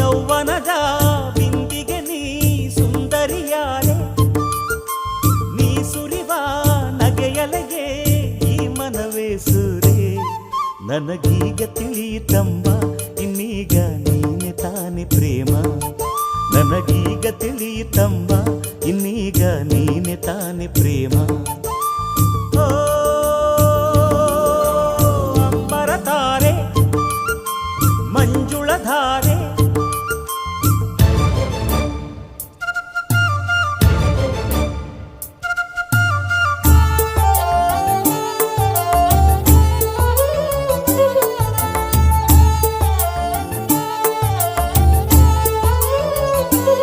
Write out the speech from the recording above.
ಯೌವನದ ಬಿಂದಿಗೆ ನೀ ಸುಂದರಿಯಾರೆ ನೀ ಸುರಿವ ನಗೆಯಲಗೆ ಈ ಮನವೇ ಸುರೇ ನನಗೀಗ ತಿಳಿಯಿತಮ್ಮ ಇನ್ನೀಗ ನೀನೆ ತಾನೆ ಪ್ರೇಮ ನನಗೀಗ ತಿಳಿಯಿತಮ್ಮ ಇನ್ನೀಗ ನೀನೆ ತಾನೆ ಪ್ರೇಮ ಅಂಬರ ತಾರೆ ಮಂಜುಳ ಧಾರೆ